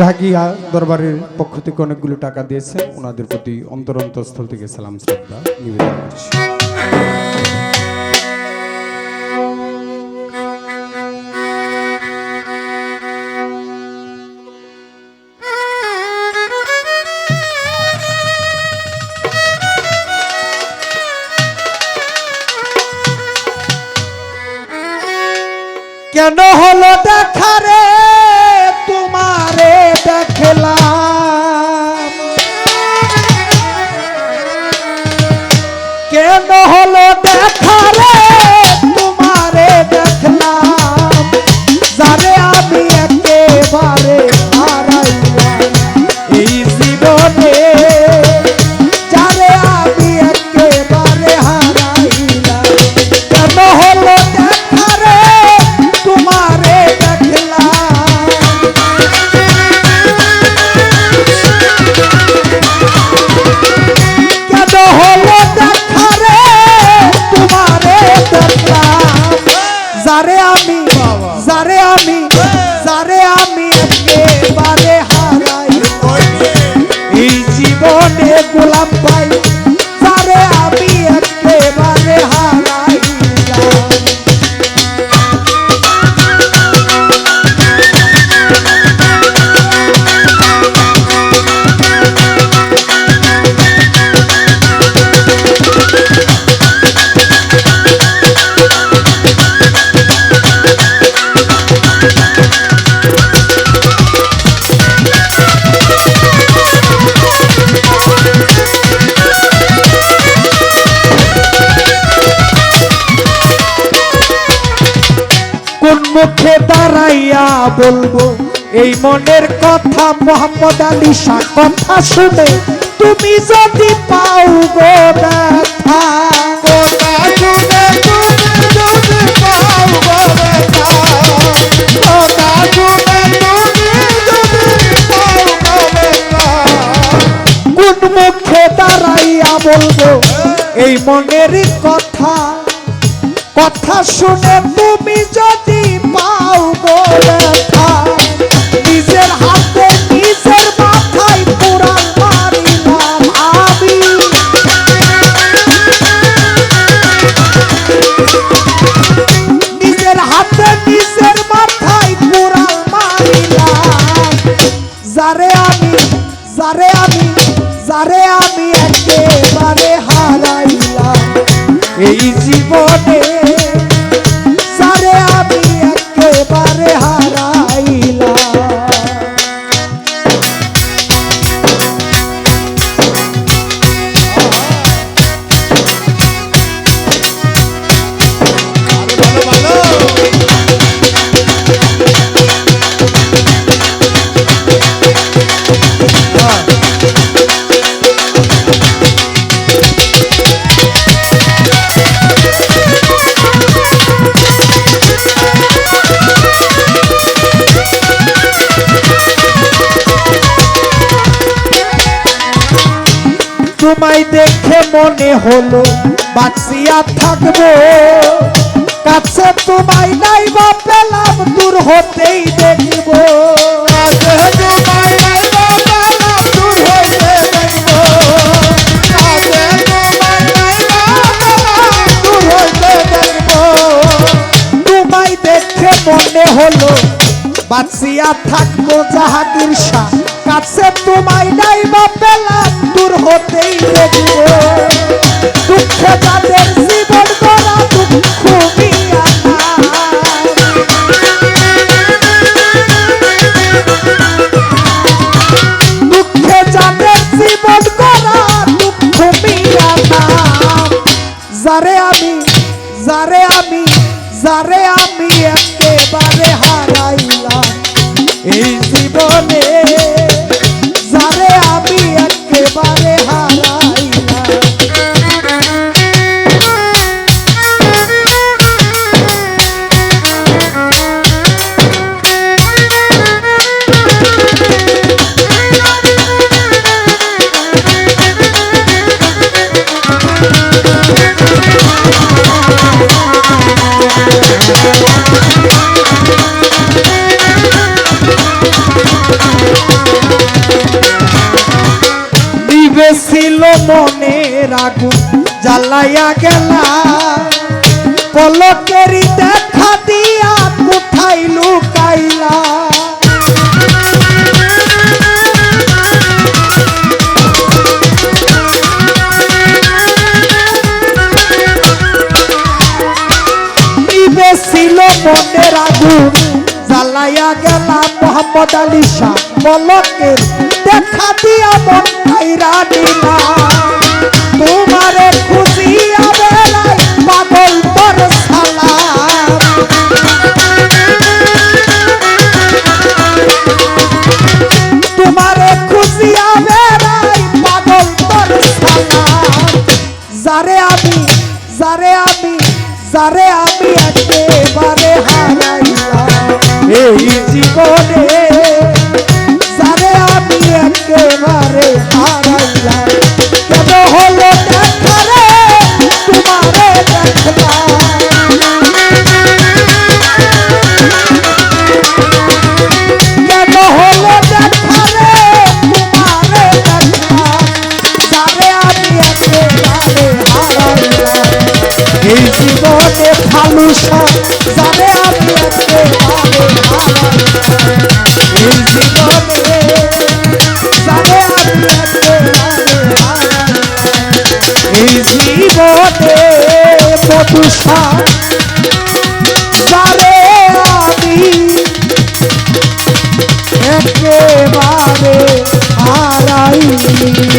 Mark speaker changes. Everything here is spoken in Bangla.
Speaker 1: জাহাগিয়া দরবারের পক্ষ থেকে অনেকগুলো টাকা দিয়েছে ওনাদের প্রতি অন্তর অন্তঃস্থল থেকে সালাম, শ্রদ্ধা, নিবেদন করছি। কেন হলো দেখা রে? তোমারে দেখলাম মুখে দাঁড়াইয়া বলব এই মনের কথা মোহাম্মদ আলী শাহ কথা শুনে তুমি যদি পাও গো ব্যথা বলব এই মনের কথা কথা শুনে তুমি যদি এই জীবনে মনে হলো বাঁচিয়া থাকব। কাছে তোমায় নাই বা পেলাম দূর হতেই দেখব। মনে হলো বাঁচিয়া থাকব জাহাঙ্গীর শাহ। কাছে তোমায় নাই বা জীবনে
Speaker 2: মনের আগুন জ্বালাইয়া গেলা। পলকেরি দেখা দিয়া কোথায় লুকাইলা। মনের আগুন জ্বালাইয়া গেলা মোহাম্মদ আলী শাহ। পলকের দেখা দিয়া মন কাইরা নিলা তোমারে খুশিয়া বেলায় পাগল তোর সালাম তোমারে খুশিয়া বেলায় পাগল তোর সালাম যারে আমি যারে আমি যারে আমি একেবারে হারাইলাম। এই জীবনে যারে আমি একেবারে হারাইলাম। কেন হলো দেখারে? তোমারে দেখলাম। কেন হলো দেখারে? তোমারে দেখলাম। যারে আমি একেবারে হারাইলাম। এই জীবনে ফালুসা যারে মধুসা যারে আমি একেবারে হারাইলাম